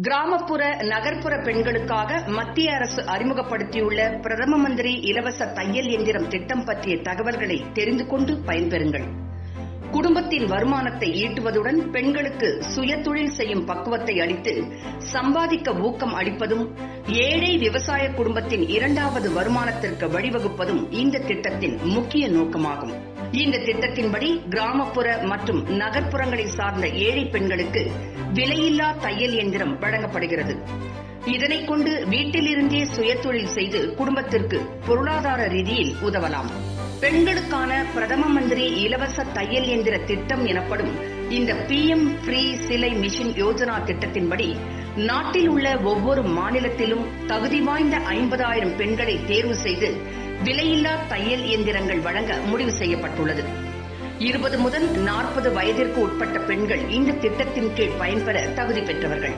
கிராமப்புற நகர்ப்புற பெண்களுக்காக மத்திய அரசு அறிமுகப்படுத்தியுள்ள பிரதம மந்திரி இலவச தையல் எந்திரம் திட்டம் பற்றிய தகவல்களை தெரிந்து கொண்டு பயன்பெறுங்கள். குடும்பத்தின் வருமானத்தை ஈட்டுவதுடன் பெண்களுக்கு சுயதொழில் செய்யும் பக்குவத்தை அளித்து சம்பாதிக்க ஊக்கம் அளிப்பதும் ஏழை விவசாய குடும்பத்தின் இரண்டாவது வருமானத்திற்கு வழிவகுப்பதும் இந்த திட்டத்தின் முக்கிய நோக்கமாகும். இந்த திட்டத்தின்படி கிராமப்புற மற்றும் நகர்ப்புறங்களை சார்ந்த ஏழை பெண்களுக்கு விலையில்லா தையல் எந்திரம் வழங்கப்படுகிறது. இதனை கொண்டு வீட்டிலிருந்தே சுயதொழில் செய்து குடும்பத்திற்கு பொருளாதார ரீதியில் உதவலாம். பெண்களுக்கான பிரதம மந்திரி இலவச தையல் எந்திர திட்டம் எனப்படும் இந்த P M free Silai machine Yojana திட்டத்தின்படி நாட்டில் உள்ள ஒவ்வொரு மாநிலத்திலும் தகுதி வாய்ந்த ஐம்பதாயிரம் பெண்களை தேர்வு செய்து விலையில்லா தையல் இயந்திரங்கள் வழங்க முடிவு செய்யப்பட்டுள்ளது. இருபது முதல் நாற்பது வயதிற்கு உட்பட்ட பெண்கள் இந்த திட்டத்தின் கீழ் பயன்பெற தகுதி பெற்றவர்கள்.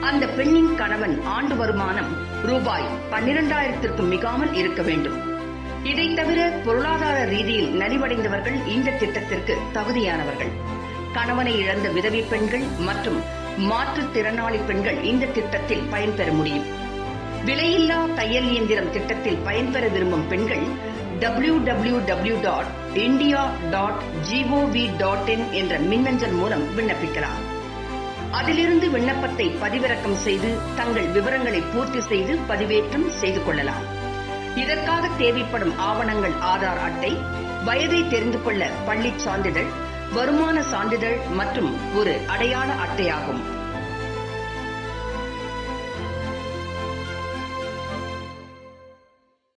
அந்த பெண்ணின் கணவன் ஆண்டு வருமானம் ரூபாய் பன்னிரண்டாயிரத்திற்கும் மிகாமல் இருக்க வேண்டும். இதை தவிர பொருளாதார ரீதியில் நலிவடைந்தவர்கள் இந்த திட்டத்திற்கு தகுதியானவர்கள். கணவனை இழந்த விதவி பெண்கள் மற்றும் மாற்றுத்திறனாளி பெண்கள் இந்த திட்டத்தில் பயன்பெற முடியும். விலையில்லா தையல் இயந்திரம் திட்டத்தில் பயன்பெற விரும்பும் பெண்கள் W W W dot India dot gov dot in என்ற மின்னஞ்சல் மூலம் விண்ணப்பிக்கலாம். அதிலிருந்து விண்ணப்பத்தை பதிவிறக்கம் செய்து தங்கள் விவரங்களை பூர்த்தி செய்து பதிவேற்றம் செய்து கொள்ளலாம். இதற்காக தேவைப்படும் ஆவணங்கள் ஆதார் அட்டை வயதை தெரிந்து கொள்ள பள்ளிச் சான்றிதழ் வருமான சான்றிதழ் மற்றும் ஒரு அடையாள அட்டையாகும்.